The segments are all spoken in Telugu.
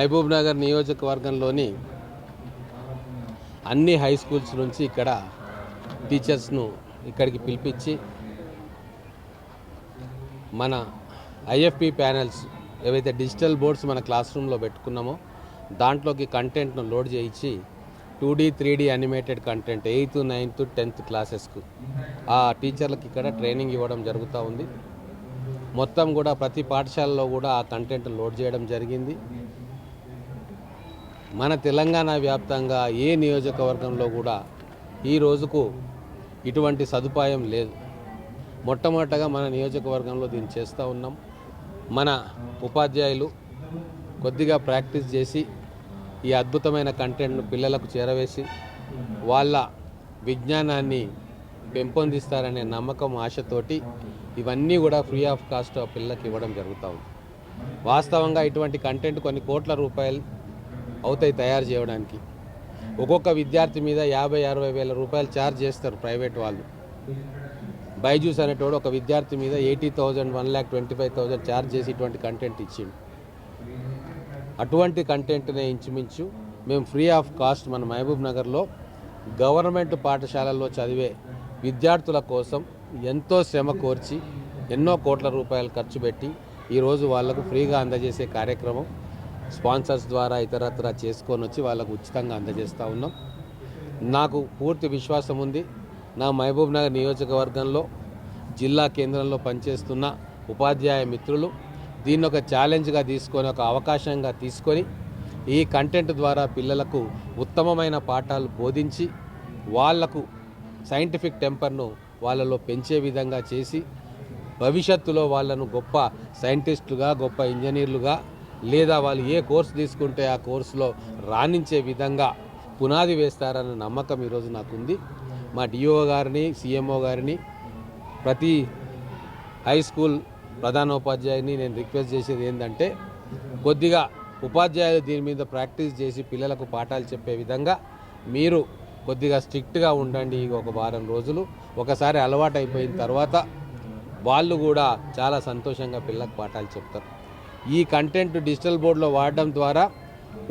మహబూబ్ నగర్ నియోజకవర్గంలోని అన్ని హై స్కూల్స్ నుంచి ఇక్కడ టీచర్స్ను ఇక్కడికి పిలిపించి మన ఐఎఫ్పి ప్యానెల్స్ ఏవైతే డిజిటల్ బోర్డ్స్ మన క్లాస్ రూమ్లో పెట్టుకున్నామో దాంట్లోకి కంటెంట్ను లోడ్ చేయించి two D three D animated content eighth ninth tenth క్లాసెస్కు ఆ టీచర్లకు ఇక్కడ ట్రైనింగ్ ఇవ్వడం జరుగుతూ ఉంది. మొత్తం కూడా ప్రతి పాఠశాలలో కూడా ఆ కంటెంట్ లోడ్ చేయడం జరిగింది. మన తెలంగాణ వ్యాప్తంగా ఏ నియోజకవర్గంలో కూడా ఈ రోజుకు ఇటువంటి సదుపాయం లేదు. మొట్టమొదటగా మన నియోజకవర్గంలో దీన్ని చేస్తూ ఉన్నాం. మన ఉపాధ్యాయులు కొద్దిగా ప్రాక్టీస్ చేసి ఈ అద్భుతమైన కంటెంట్ను పిల్లలకు చేరవేసి వాళ్ళ విజ్ఞానాన్ని పెంపొందిస్తారనే నమ్మకం ఆశతోటి ఇవన్నీ కూడా ఫ్రీ ఆఫ్ కాస్ట్ ఆ పిల్లలకు ఇవ్వడం జరుగుతూ ఉంది. వాస్తవంగా ఇటువంటి కంటెంట్ కొన్ని కోట్ల రూపాయలు అవుతాయి తయారు చేయడానికి. ఒక్కొక్క విద్యార్థి మీద యాభై అరవై వేల రూపాయలు ఛార్జ్ చేస్తారు ప్రైవేట్ వాళ్ళు. బైజూస్ అనేటోడు ఒక విద్యార్థి మీద eighty thousand one lakh twenty five thousand charge చేసి ఇటువంటి కంటెంట్ ఇచ్చిండు. అటువంటి కంటెంట్నే ఇంచుమించు మేము ఫ్రీ ఆఫ్ కాస్ట్ మన మహబూబ్ నగర్లో గవర్నమెంట్ పాఠశాలల్లో చదివే విద్యార్థుల కోసం ఎంతో శ్రమ కోర్చి ఎన్నో కోట్ల రూపాయలు ఖర్చు పెట్టి ఈరోజు వాళ్ళకు ఫ్రీగా అందజేసే కార్యక్రమం స్పాన్సర్స్ ద్వారా ఇతరత్ర చేసుకొని వచ్చి వాళ్ళకు ఉచితంగా అందజేస్తూ ఉన్నాం. నాకు పూర్తి విశ్వాసం ఉంది. నా మహబూబ్ నగర్ నియోజకవర్గంలో జిల్లా కేంద్రంలో పనిచేస్తున్న ఉపాధ్యాయ మిత్రులు దీన్ని ఒక ఛాలెంజ్గా తీసుకొని ఒక అవకాశంగా తీసుకొని ఈ కంటెంట్ ద్వారా పిల్లలకు ఉత్తమమైన పాఠాలు బోధించి వాళ్ళకు సైంటిఫిక్ టెంపర్ను వాళ్ళలో పెంచే విధంగా చేసి భవిష్యత్తులో వాళ్ళను గొప్ప సైంటిస్టులుగా గొప్ప ఇంజనీర్లుగా లేదా వాళ్ళు ఏ కోర్సు తీసుకుంటే ఆ కోర్సులో రాణించే విధంగా పునాది వేస్తారన్న నమ్మకం ఈరోజు నాకుంది. మా డిఓ గారిని సీఎంఓ గారిని ప్రతి హై స్కూల్ ప్రధానోపాధ్యాయుని నేను రిక్వెస్ట్ చేసేది ఏంటంటే కొద్దిగా ఉపాధ్యాయులు దీని మీద ప్రాక్టీస్ చేసి పిల్లలకు పాఠాలు చెప్పే విధంగా మీరు కొద్దిగా స్ట్రిక్ట్గా ఉండండి ఒక వారం రోజులు. ఒకసారి అలవాటు అయిపోయిన తర్వాత వాళ్ళు కూడా చాలా సంతోషంగా పిల్లలకు పాఠాలు చెప్తారు. ఈ కంటెంట్ డిజిటల్ బోర్డులో వాడడం ద్వారా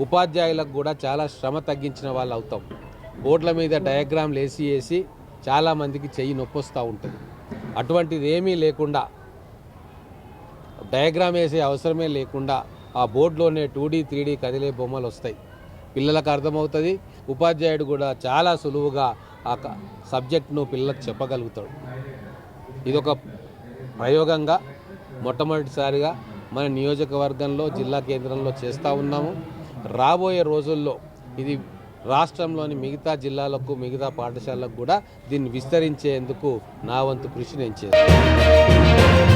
ఉపాధ్యాయులకు కూడా చాలా శ్రమ తగ్గించిన వాళ్ళు అవుతాం. బోర్డుల మీద డయాగ్రామ్లు వేసి వేసి చాలామందికి చెయ్యి నొప్పి వస్తూ ఉంటుంది. అటువంటిది ఏమీ లేకుండా డయాగ్రామ్ వేసే అవసరమే లేకుండా ఆ బోర్డులోనే టూ డీ త్రీ డీ కదిలే బొమ్మలు వస్తాయి. పిల్లలకు అర్థమవుతుంది. ఉపాధ్యాయుడు కూడా చాలా సులువుగా ఆ సబ్జెక్ట్ను పిల్లలకు చెప్పగలుగుతాడు. ఇదొక ప్రయోగంగా మొట్టమొదటిసారిగా మన నియోజకవర్గంలో జిల్లా కేంద్రంలో చేస్తూ ఉన్నాము. రాబోయే రోజుల్లో ఇది రాష్ట్రంలోని మిగతా జిల్లాలకు మిగతా పాఠశాలకు కూడా దీన్ని విస్తరించేందుకు నా వంతు కృషి నేను చేస్తాను.